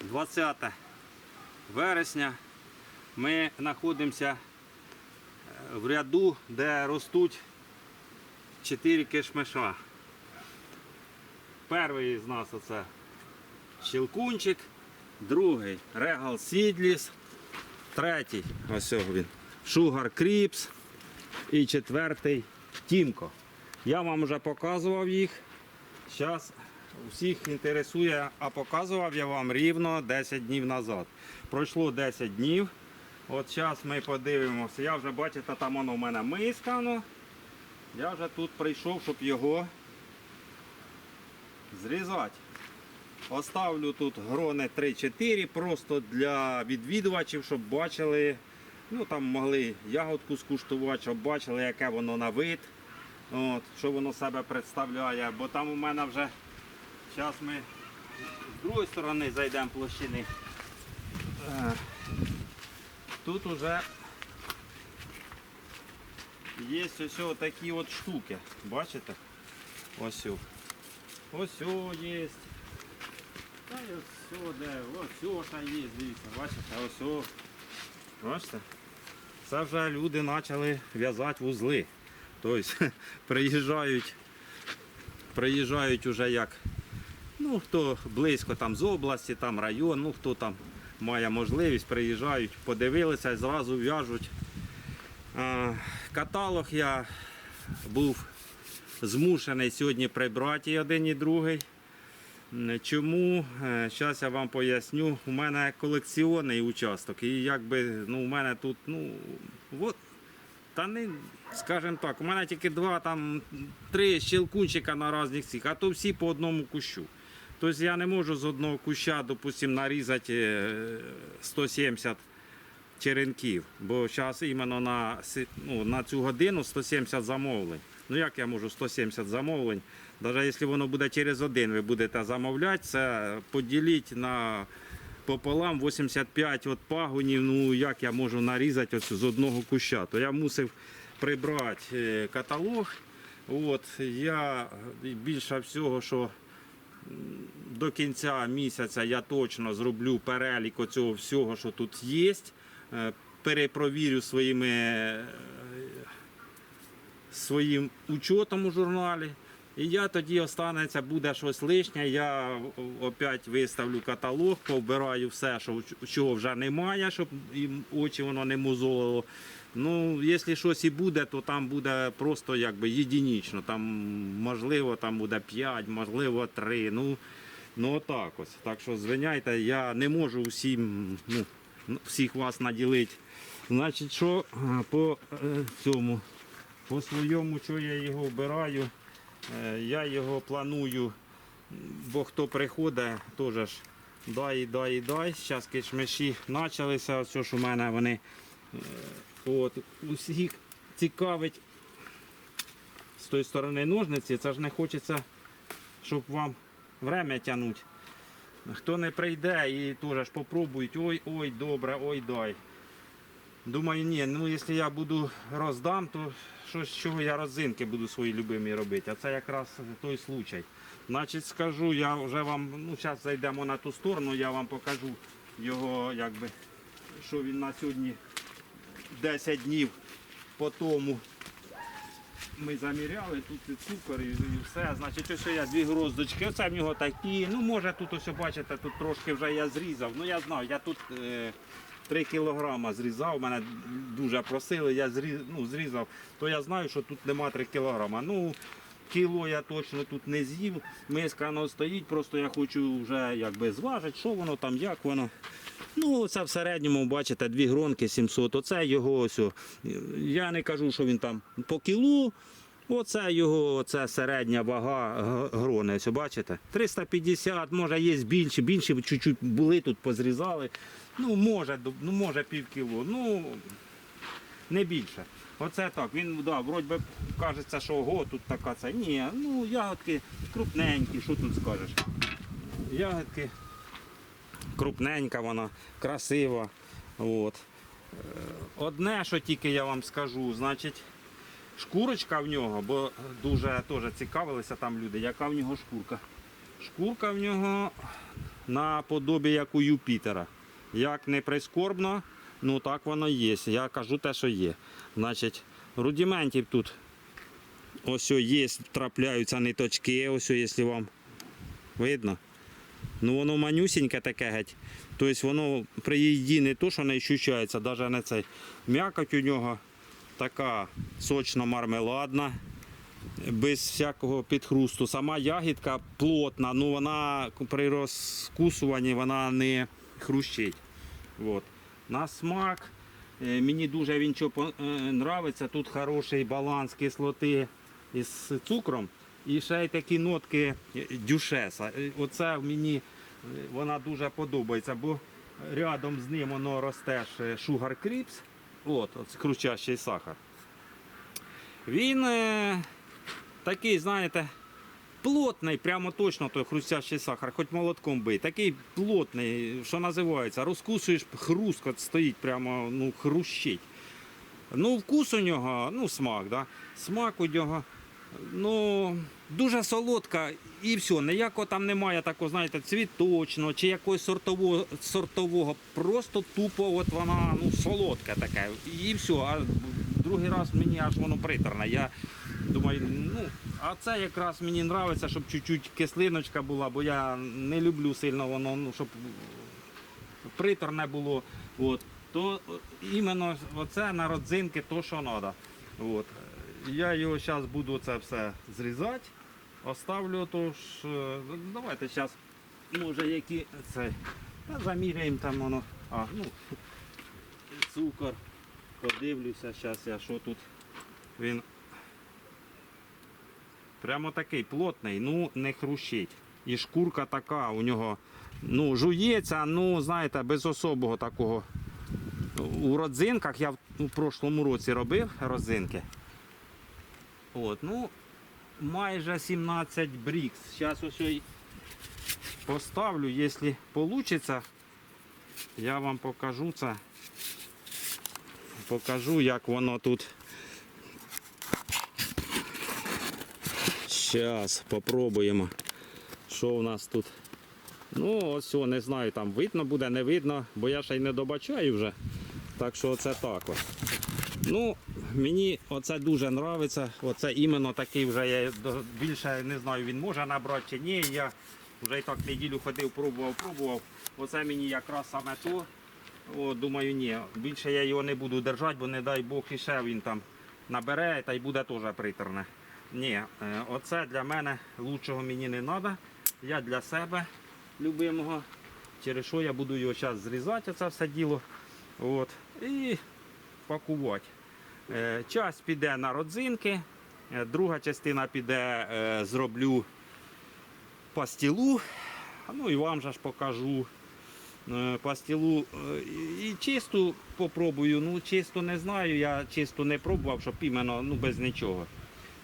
20 вересня. Ми знаходимося е, в ряду, де ростуть 4 кишмиша. Перший з нас оце щелкунчик, другий регал сідліс, третій, ось він, шугар кріпс і четвертий тімко. Я вам вже показував їх. Зараз всіх інтересує, а показував я вам рівно 10 днів назад. Пройшло 10 днів. От зараз ми подивимося. Я вже бачите, там воно в мене мискано. Я вже тут прийшов, щоб його зрізати. Оставлю тут грони 3-4 просто для відвідувачів, щоб бачили, ну там могли ягодку скуштувати, щоб бачили, яке воно на вид, от, що воно себе представляє. Бо там у мене вже зараз ми з другої сторони зайдемо площини. Е, Тут уже є ось такі от штуки. Бачите? Ось. Ось є. Та й ось де, ось о, є, дивіться, бачите, ось. Бачите? Це вже люди почали в'язати вузли. Тобто приїжджають, приїжджають уже як, ну хто близько там з області, там район, ну хто там має можливість, приїжджають, подивилися зразу в'яжуть. Каталог я був змушений сьогодні прибрати один і другий. Чому? Зараз я вам поясню. У мене колекційний участок. І якби ну, у мене тут, ну, от, та не, скажімо так, у мене тільки два, там, три щелкунчика на різних цих, а то всі по одному кущу. Тобто я не можу з одного куща, допустим, нарізати е, 170 черенків, бо зараз іменно на, ну, на цю годину 170 замовлень. Ну як я можу 170 замовлень? Навіть якщо воно буде через один, ви будете замовляти, це поділіть на пополам 85 от пагонів, ну як я можу нарізати ось з одного куща. То я мусив прибрати е, каталог. От, я більше всього, що до кінця місяця я точно зроблю перелік оцього всього, що тут є. Е, Перепровірю своїми, е, своїм учетом у журналі. І я тоді останеться, буде щось лишнє. Я опять виставлю каталог, повбираю все, що чого вже немає, щоб їм очі воно не мозолило. Ну, якщо щось і буде, то там буде просто якби єдинічно. Там можливо там буде 5, можливо 3. Ну, ну отак ось. Так що звиняйте, я не можу всім, ну, всіх вас наділити. Значить, що е, по е, цьому, по своєму, що я його вбираю, е, я його планую, бо хто приходить, теж ж дай, дай, дай. Зараз кишмиші почалися, ось що ж у мене вони от, усіх цікавить з тої сторони ножниці, це ж не хочеться, щоб вам время тягнути. Хто не прийде і теж попробують, ой, ой, добре, ой, дай. Думаю, ні, ну якщо я буду роздам, то що з чого я розинки буду свої любимі робити. А це якраз той случай. Значить, скажу, я вже вам, ну зараз зайдемо на ту сторону, я вам покажу його, якби, що він на сьогодні 10 днів по тому. Ми заміряли, тут і цукор і, все. Значить, ось я дві гроздочки, оце в нього такі. Ну, може тут ось бачите, тут трошки вже я зрізав. Ну я знаю, я тут е, 3 кілограма зрізав, мене дуже просили, я зріз, ну, зрізав, то я знаю, що тут нема 3 кілограма. Ну, кіло я точно тут не з'їв. Миска воно стоїть, просто я хочу вже якби зважити, що воно там, як воно. Ну, це в середньому, бачите, дві гронки 700. Оце його ось. Я не кажу, що він там по кілу. Оце його, оце середня вага грони. Ось, бачите? 350, може є більше, більше чуть-чуть були тут, позрізали. Ну, може, ну, може пів кіло. Ну, не більше. Оце так. Він да, вроді би кажеться, що ого, тут така це. Ні, ну ягодки крупненькі, що тут скажеш. Ягодки крупненька вона, красива. От. Е, Одне, що тільки я вам скажу, значить, шкурочка в нього, бо дуже теж цікавилися там люди, яка в нього шкурка. Шкурка в нього наподобі як у Юпітера. Як не прискорбно, ну так воно є. Я кажу те, що є. Значить, рудиментів тут ось є, трапляються ниточки, ось, якщо вам видно. Ну воно манюсіньке таке геть. Тобто воно при їді не то, що не ощущається, навіть не цей. М'якоть у нього така сочно мармеладна, без всякого підхрусту. Сама ягідка плотна, ну вона при розкусуванні вона не хрущить. От. На смак. е, Мені дуже він що по- е. Тут хороший баланс кислоти із цукром. І ще й такі нотки е, дюшеса. Оце мені вона дуже подобається, бо рядом з ним воно росте Sugar Crips, от, кручащий сахар. Він такий, знаєте, плотний, прямо точно той хрустящий сахар, хоч молотком бий. Такий плотний, що називається, розкусуєш, хрускот стоїть, прямо ну, хрущить. Ну, вкус у нього, ну, смак, да? смак у нього. Ну, дуже солодка і все. Ніякого там немає такого, знаєте, цвіточного чи якогось сортового, сортового. Просто тупо от вона ну, солодка така. І все. А другий раз мені аж воно приторне. Я думаю, ну, а це якраз мені подобається, щоб чуть-чуть кислиночка була, бо я не люблю сильно воно, ну, щоб приторне було. От. То е, іменно оце на родзинки то, що треба. От. Я його зараз буду це все зрізати. Оставлю тож. е, Давайте зараз, може, які це. Заміряємо там воно. А, ну, цукор. Подивлюся, зараз я що тут. Він прямо такий плотний, ну не хрущить. І шкурка така у нього ну, жується, ну, знаєте, без особого такого. У родзинках я в у прошлому році робив родзинки. От, ну, майже 17 брікс. Зараз ось я й поставлю, якщо вийде, я вам покажу це. Покажу, як воно тут. Зараз попробуємо, що у нас тут. Ну, ось, не знаю, там видно буде, не видно, бо я ще й не добачаю вже. Так що оце так ось. Ну, мені оце дуже подобається. Оце іменно такий вже я більше не знаю, він може набрати чи ні. Я вже і так неділю ходив, пробував, пробував. Оце мені якраз саме то. О, думаю, ні. Більше я його не буду держати, бо не дай Бог і ще він там набере та й буде теж приторне. Ні, е, оце для мене лучшого мені не треба. Я для себе любимого. Через що я буду його зараз зрізати, це все діло. От. І пакувати. Е, Часть піде на родзинки, е, друга частина піде, зроблю пастілу. Ну і вам же ж покажу пастілу. І чисту попробую. Ну, чисту не знаю, я чисту не пробував, щоб іменно ну, без нічого.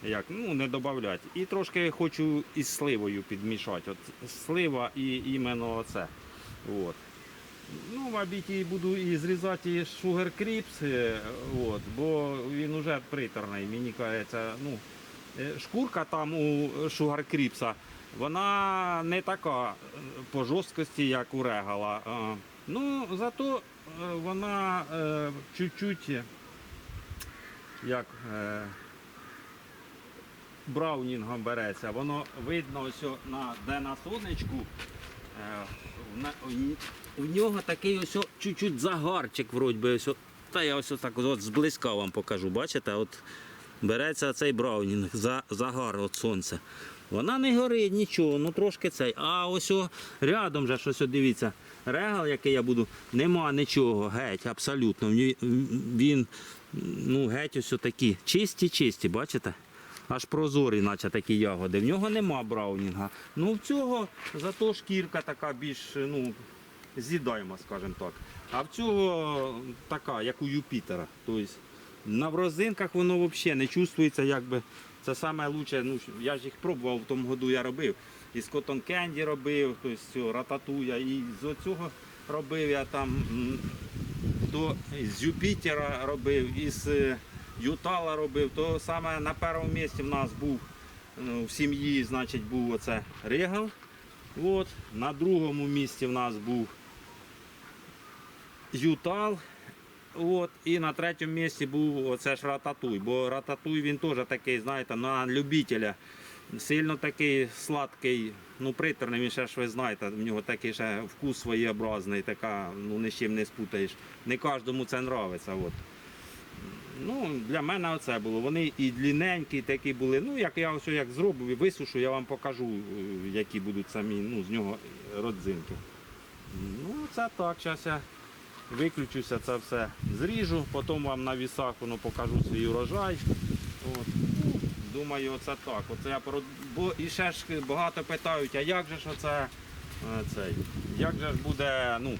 Як, ну, не додати. І трошки хочу із сливою підмішати. От слива і іменно оце. От. Ну, мабуть, і буду і зрізати Sugar Crips, е, от, бо він уже приторний, мені кажеться. Ну, е, шкурка там у Sugar Crips, вона не така е, по жорсткості, як у регала. Ну, зато вона чуть-чуть як браунінгом береться. Воно видно ось на, де на сонечку. Е, у- нього такий ось чуть-чуть загарчик, вроді би, ось та я ось так от зблизька вам покажу. Бачите, от береться цей браунінг, за, загар від сонця. Вона не горить нічого, ну трошки цей. А ось о, рядом же щось, дивіться, регал, який я буду, нема нічого, геть, абсолютно. Він ну, геть ось такі чисті-чисті, бачите? Аж прозорі, наче такі ягоди. В нього нема браунінга. Ну в цього зато шкірка така більш ну, з'їдаємо, скажімо так. А в цього така, як у Юпітера. Тобто на розинках воно взагалі не чувствується, якби це лучше. Ну, я ж їх пробував в тому году, я робив. І з Cotton Candy робив, тобто рататуя, і з цього робив я там. То з Юпітера робив, із Ютала робив, то саме на першому місці в нас був ну, в сім'ї, значить, був оце Регал. От, на другому місці в нас був Ютал. От, і на третьому місці був оце ж рататуй. Бо рататуй він теж такий, знаєте, на любителя. Сильно такий сладкий, ну приторний, він ще ж ви знаєте, в нього такий ще вкус своєобразний, така, ну ні з чим не спутаєш. Не кожному це нравиться. От. Ну, для мене оце було. Вони і длинненькі такі були. Ну, як я ось як зроблю і висушу, я вам покажу, е, які будуть самі ну, з нього родзинки. Ну, це так, зараз я виключуся, це все зріжу, потім вам на вісах воно покажу свій урожай. От. Думаю, оце так. Оце я пород... Бо і ще ж багато питають, а як же ж оце е, цей, як же ж буде, ну,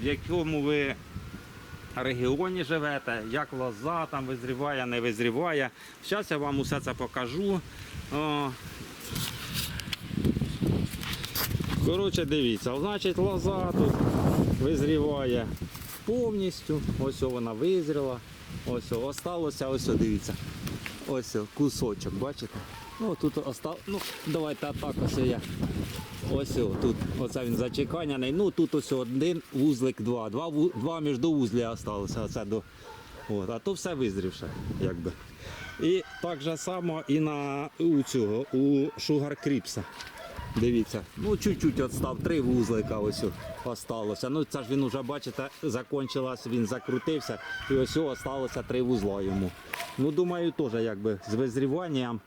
в якому ви регіоні живете, як лоза там визріває, не визріває. Зараз я вам усе це покажу. Коротше, дивіться, значить лоза тут визріває повністю. Ось вона визріла. Ось осталося, ось дивіться. Ось кусочок, бачите? Ну тут остав. Ну, давайте отак ось я. Ось тут, оце він зачеканяний. Ну тут ось один вузлик, два. Два, два між вузлі залишилося. До, от, а то все визрівше, якби. І так же само і на у цього, у Шугар Кріпса. Дивіться, ну чуть-чуть відстав, три вузлика ось осталося. Ну це ж він уже, бачите, закончилось, він закрутився і ось осталося три вузла йому. Ну думаю, теж якби з визріванням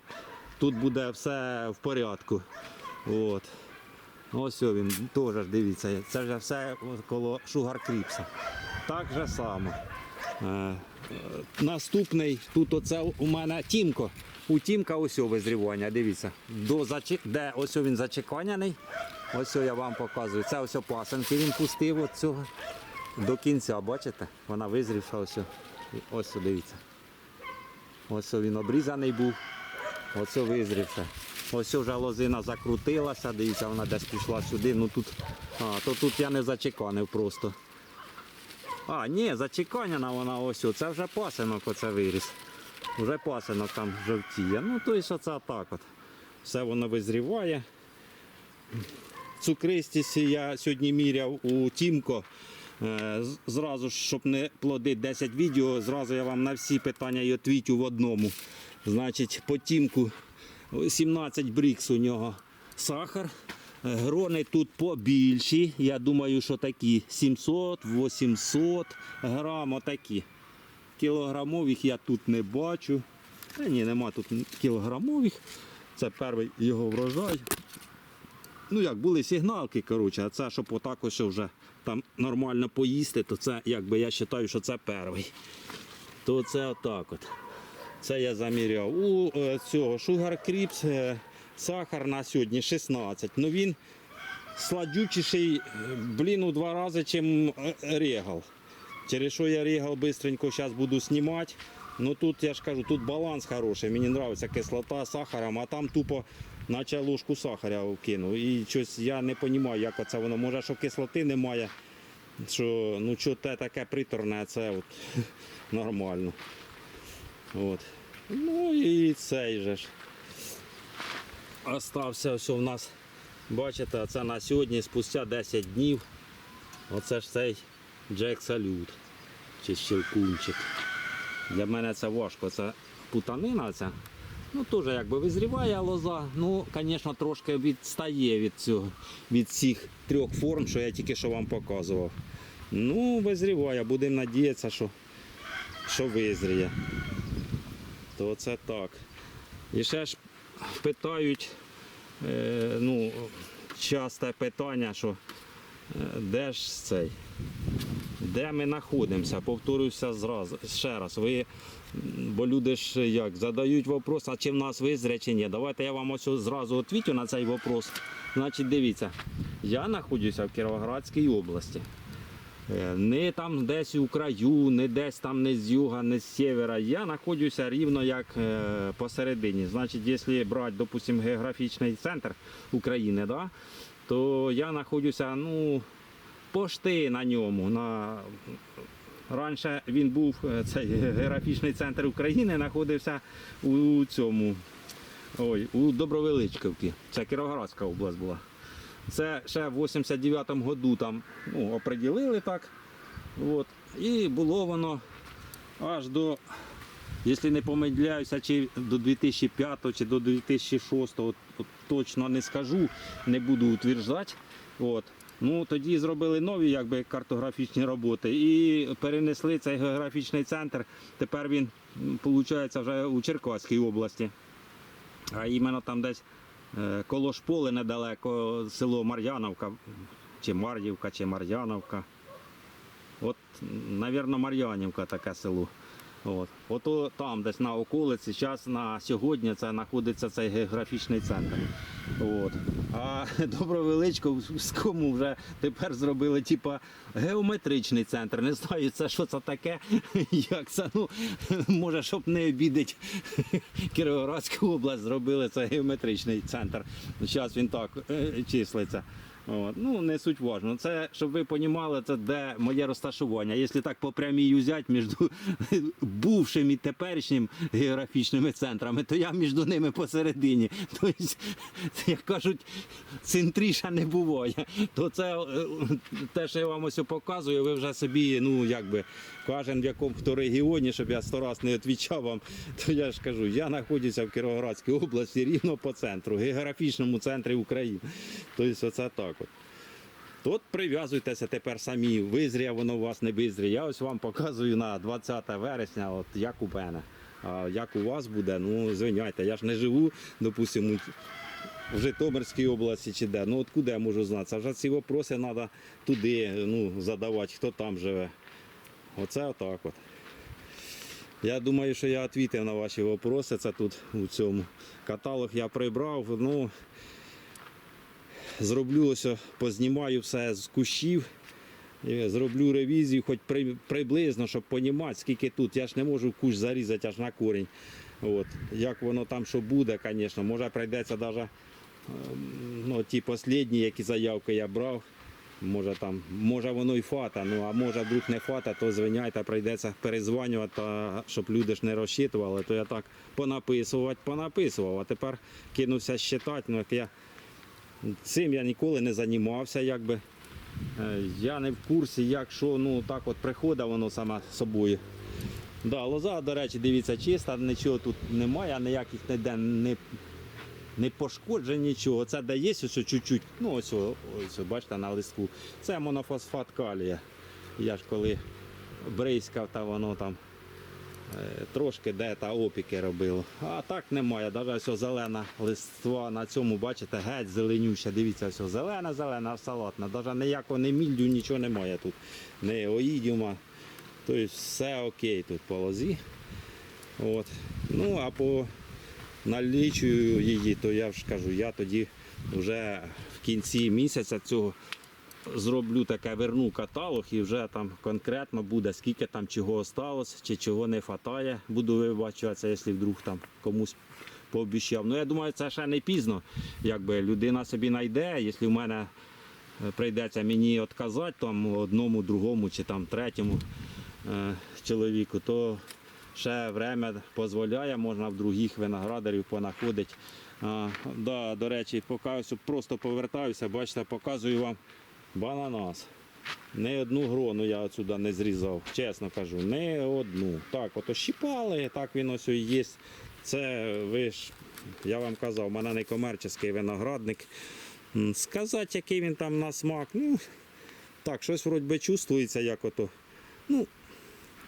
тут буде все в порядку. От. Ось він теж дивіться, це вже все коло Шугар Кріпса. Так же само. Е, Наступний, тут оце у мене Тімко. У Тімка ось визрівання, дивіться. До зачі... Де ось він зачеканяний. Ось я вам показую. Це ось пасенки він пустив от цього до кінця, бачите? Вона визрівша ось. Ось дивіться. Ось він обрізаний був. Ось о визрівше. Ось вже лозина закрутилася, дивіться, вона десь пішла сюди. Ну тут, а, то тут я не зачеканив просто. А, ні, зачеканена вона ось. Це вже пасинок оце виріс. Вже пасинок там жовтіє. Ну, то есть оце так от. Все воно визріває. Цукристість я сьогодні міряв у Тімко. Е, Зразу щоб не плодити 10 відео, зразу я вам на всі питання і в одному. Значить, по Тімку 17 брікс у нього сахар. Е, Грони тут побільші. Я думаю, що такі 700-800 грам, отакі. Кілограмових я тут не бачу. Та ні, нема тут кілограмових. Це перший його врожай. Ну як були сигналки, коротше, а це щоб отак ось вже там нормально поїсти, то це якби я вважаю, що це перший. То це отак от. Це я заміряв. У е, цього Sugar Crips е, сахар на сьогодні 16. Ну він сладючіший, е, блін, у два рази, е, регал. Через що я регал швидко зараз буду знімати. Ну тут я ж кажу, тут баланс хороший. Мені подобається кислота сахаром, а там тупо наче ложку сахаря вкинув. І щось я не розумію, як це воно. Може, що кислоти немає. Що ну що те таке приторне, це от нормально. От. Ну і цей же ж. Остався ось у нас. Бачите, це на сьогодні спустя 10 днів. Оце ж цей Джек Салют. Чи щелкунчик. Для мене це важко. Це путанина ця. Ну, теж якби визріває лоза. Ну, звісно, трошки відстає від цього, від цих трьох форм, що я тільки що вам показував. Ну, визріває, будемо надіятися, що, що визріє. То це так. І ще ж питають, е, ну, часте питання, що е, де ж цей? Де ми знаходимося? Повторюся зразу ще раз. Ви, бо люди ж як задають вопрос, а чи в нас визря чи ні. Давайте я вам ось зразу відповідю на цей вопрос. Значить, дивіться, я знаходжуся в Кіровоградській області. Е, Не там десь у краю, не десь там не з юга, не з севера. Я знаходжуся рівно як е, посередині. Значить, якщо брати, допустимо, географічний центр України, да, то я знаходжуся ну, пошти на ньому. На... Раніше він був е, цей географічний центр України, знаходився у цьому. Ой, у Добровеличківці. Це Кіровоградська область була. Це ще в 89-му году там ну, оприділили так. От. І було воно аж до, якщо не помиляюся, чи до 2005 чи до 2006, от, точно не скажу, не буду утверждати. От. Ну, тоді зробили нові якби, картографічні роботи і перенесли цей географічний центр. Тепер він, виходить, вже у Черкаській області. А іменно там десь коло шполи недалеко село Мар'яновка, чи Мар'ївка, чи Мар'яновка. От, навірно, Мар'янівка таке село. От. Ото там, десь на околиці, зараз на сьогодні це знаходиться цей географічний центр. От. А Добровеличко з кому вже тепер зробили типа геометричний центр. Не знаю, це що це таке, як це. Ну, може, щоб не обідати Кіровоградську область, зробили це геометричний центр. Зараз він так е, числиться. От. Ну, не суть важно. Це, щоб ви розуміли, це де моє розташування. Якщо так по прямій взяти між бувшим і теперішнім географічними центрами, то я між ними посередині. Тобто, як кажуть, центріша не буває. То це е, те, що я вам ось показую, ви вже собі, ну якби кожен в якому хто регіоні, щоб я сто раз не відповідав вам, то я ж кажу, я знаходжуся в Кіровоградській області рівно по центру, географічному центрі України. Тобто, оце так от. Тут прив'язуйтеся тепер самі, визріє воно у вас не визріє. Я ось вам показую на 20 вересня, от як у мене. А як у вас буде, ну звиняйте, я ж не живу, допустимо, в Житомирській області чи де. Ну откуда я можу знати? Вже ці вопроси треба туди ну, задавати, хто там живе. Оце отак от. Я думаю, що я відповів на ваші вопроси. Це тут у цьому каталог я прибрав. Ну, зроблю ось, познімаю все з кущів. Зроблю ревізію, хоч приблизно, щоб розуміти, скільки тут. Я ж не можу кущ зарізати аж на корінь. От. Як воно там що буде, звісно, може прийдеться навіть ну, ті останні, які заявки я брав. Може там, може воно і фата, ну а може вдруг не фата, то звиняйте, прийдеться перезванювати, щоб люди ж не розчитували, то я так понаписувати, понаписував. А тепер кинувся щитати. Ну, як я цим я ніколи не займався, якби. Е, Я не в курсі, як що, ну так от приходить воно саме собою. Да, лоза, до речі, дивіться, чиста, нічого тут немає, ніяких ніде не, не пошкоджень, нічого. Це де є ось чуть-чуть, ну ось, ось, бачите, на листку. Це монофосфат калія. Я ж коли бризкав, та воно там трошки де та опіки робило. А так немає. Навіть ось зелена листва на цьому, бачите, геть зеленюща. Дивіться, ось зелена, зелена, салатна. Навіть ніякого не міллю, нічого немає тут. Не оїдіума. Тобто все окей тут по лозі. От. Ну а по налічую її, то я ж кажу, я тоді вже в кінці місяця цього зроблю таке, верну каталог і вже там конкретно буде, скільки там чого осталось, чи чого не вистачає. Буду вибачатися, якщо вдруг там комусь пообіщав. Ну я думаю, це ще не пізно. Якби людина собі знайде, якщо в мене е, прийдеться мені відказати там одному, другому чи там третьому е, чоловіку, то ще время дозволяє, можна в других виноградарів понаходити. А, да, до речі, поки просто повертаюся, бачите, показую вам бананас. Не одну грону я отсюди не зрізав, чесно кажу, не одну. Так, ото щіпали, так він ось є. Це ви ж, я вам казав, в мене не комерційний виноградник. Сказати, який він там на смак, ну так, щось вроді би чувствується, як ото. Ну,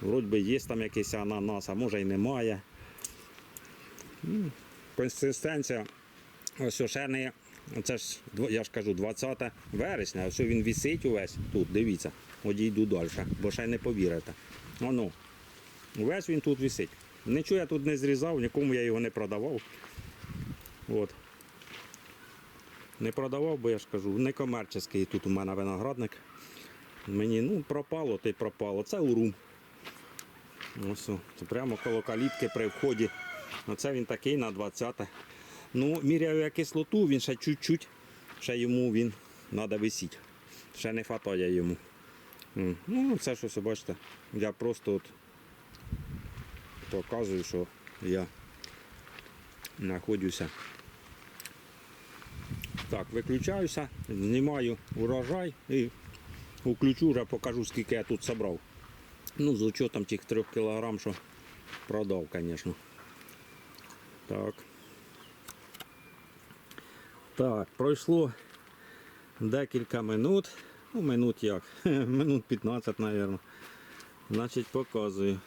вроді би є там якийсь ананас, а може й немає. Консистенція, ось ще це ж, я ж кажу, 20 вересня, ось він висить увесь тут, дивіться, одійду далі, бо ще не повірите. Воно, увесь він тут висить. Нічого я тут не зрізав, нікому я його не продавав. От. Не продавав, бо я ж кажу, не комерційний тут у мене виноградник. Мені ну, пропало, й пропало. Це урум. Ось, це прямо коло калітки при вході. Оце він такий на 20. Ну, міряю я кислоту, він ще чуть-чуть, ще йому він треба висіти. Ще не хватає йому. Ну, це щось, бачите, я просто от показую, що я знаходжуся Так, виключаюся, знімаю урожай і включу вже покажу, скільки я тут зібрав. Ну, з учетом тих 3 кг, що продав, звісно. Так. Так, пройшло декілька минут. Ну, минут як? Минут 15, мабуть. Значить, показую.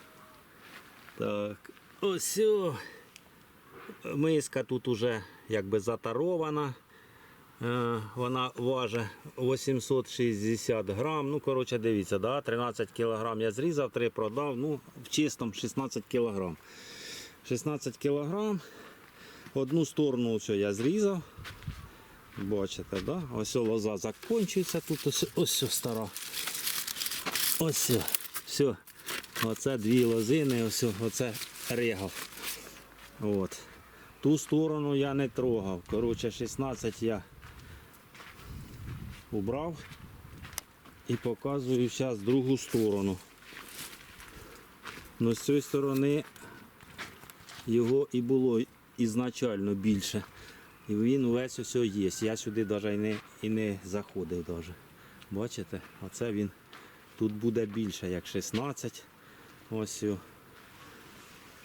Так, ось. Миска тут уже якби затарована. Е, Вона важить 860 грам. Ну, коротше, дивіться, да? 13 кілограм я зрізав, 3 продав. Ну, в чистому 16 кілограм. 16 кілограм. Одну сторону я зрізав. Бачите, да? ось лоза закінчується. Тут ось, ось стара. Ось. Все. Оце дві лозини, ось оце ригав. От. Ту сторону я не трогав. Коротше, 16 я убрав і показую зараз другу сторону. Ну, з цієї сторони його і було ізначально більше. І він весь ось є. Я сюди навіть і не, і не заходив. Даже. Бачите? Оце він тут буде більше, як 16. Ось.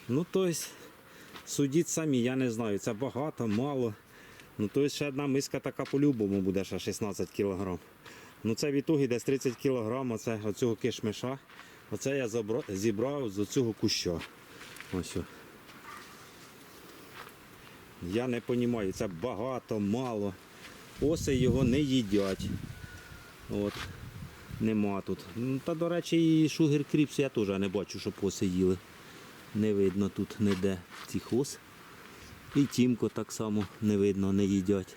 Ну, тобто, судіть самі, я не знаю, це багато, мало. Ну, тобто ще одна миска така по-любому буде ще 16 кг. Ну це в ітогі десь 30 кг оце, оцього кишмиша. Оце я зібрав з оцього куща. Ось. Я не розумію, це багато, мало. Оси його не їдять. От. Нема тут. Ну, Та, до речі, і шугер кріпс я теж не бачу, щоб оси їли. Не видно тут ніде цих ос. І тімко так само не видно, не їдять.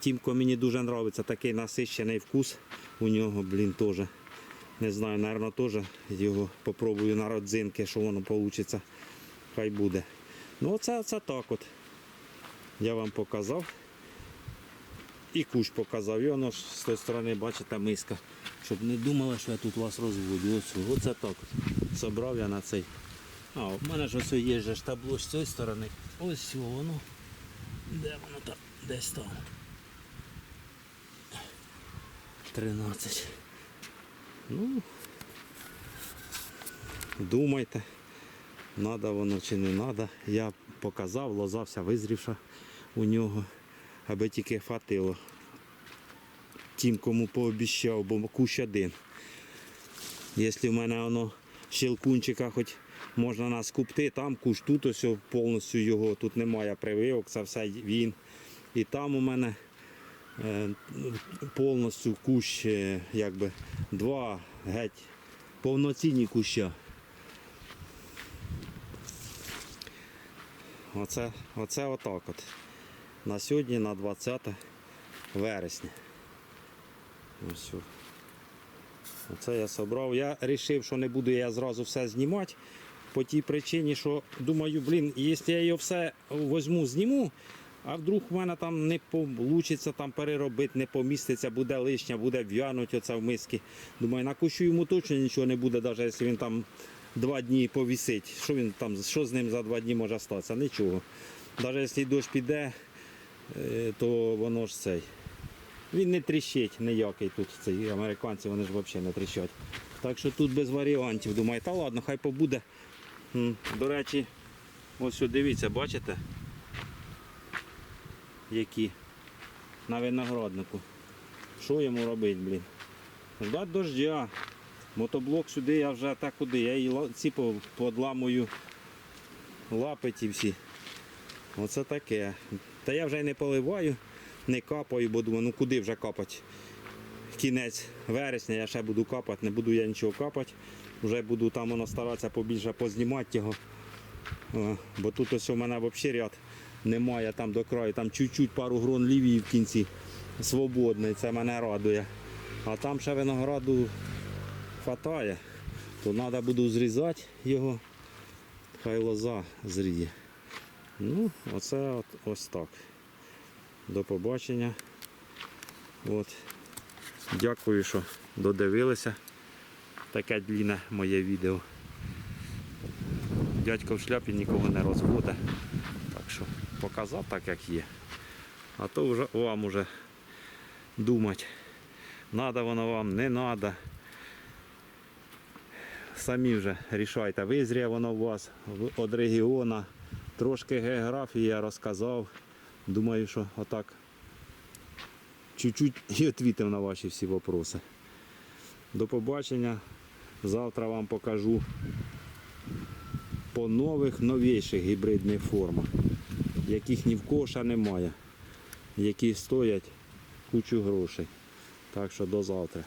Тімко мені дуже подобається, такий насищений вкус у нього, блін, теж. Не знаю, мабуть, теж його попробую на родзинки, що воно вийде. Хай буде. Ну оце, оце так от. Я вам показав. І кущ показав. І воно ж з тої сторони, бачите, миска. Щоб не думали, що я тут вас розводю. Ось, оце так. Собрав я на цей. А, у мене ж ось є ж табло з цієї сторони. Ось воно. Де воно там? Десь там. 13. Ну, думайте, надо воно чи не надо. Я показав, лоза вся визрівша у нього, аби тільки хватило. Тим, кому пообіщав, бо кущ один. Якщо в мене воно щелкунчика хоч можна нас купти, там кущ тут ось повністю його, тут немає прививок, це все він. І там у мене е, повністю кущ, е, якби два геть повноцінні куща. Оце, оце отак от. На сьогодні, на 20 вересня. Ось. Оце я зібрав. Я вирішив, що не буду я зразу все знімати. По тій причині, що думаю, блін, якщо я його все візьму, зніму, а вдруг в мене там не вийде там переробити, не поміститься, буде лишня, буде в'януть оце в миски. Думаю, на кущу йому точно нічого не буде, навіть якщо він там два дні повісить. Що він там, що з ним за два дні може статися? Нічого. Навіть якщо дощ піде, то воно ж цей. Він не тріщить ніякий тут. Цей американці вони ж взагалі не тріщать. Так що тут без варіантів. Думаю, та ладно, хай побуде. До речі, ось дивіться, бачите? Які на винограднику. Що йому робити, блін? Ждать дождя. Мотоблок сюди я вже так куди. Я ла- ці по- подламую лапи ті всі. Оце таке. Та я вже й не поливаю, не капаю, бо думаю, ну куди вже капати. Кінець вересня я ще буду капати, не буду я нічого капати. Вже буду там воно старатися побільше познімати його. Бо тут ось у мене взагалі ряд немає там до краю, там чуть-чуть пару грон лівії в кінці свободний, це мене радує. А там ще винограду хватає, то треба буду зрізати його, хай лоза зріє. Ну, оце от, ось так. До побачення. От. Дякую, що додивилися. Таке длінне моє відео. Дядько в шляпі нікого не розводить. Так що показав так, як є. А то вже вам уже думати, надо воно вам, не надо. Самі вже рішайте, визріє воно у вас від регіону. Трошки географії я розказав. Думаю, що отак чуть-чуть і відповів на ваші всі питання. До побачення. Завтра вам покажу по нових новіших гібридних формах, яких ні в ще немає, які стоять кучу грошей. Так що до завтра.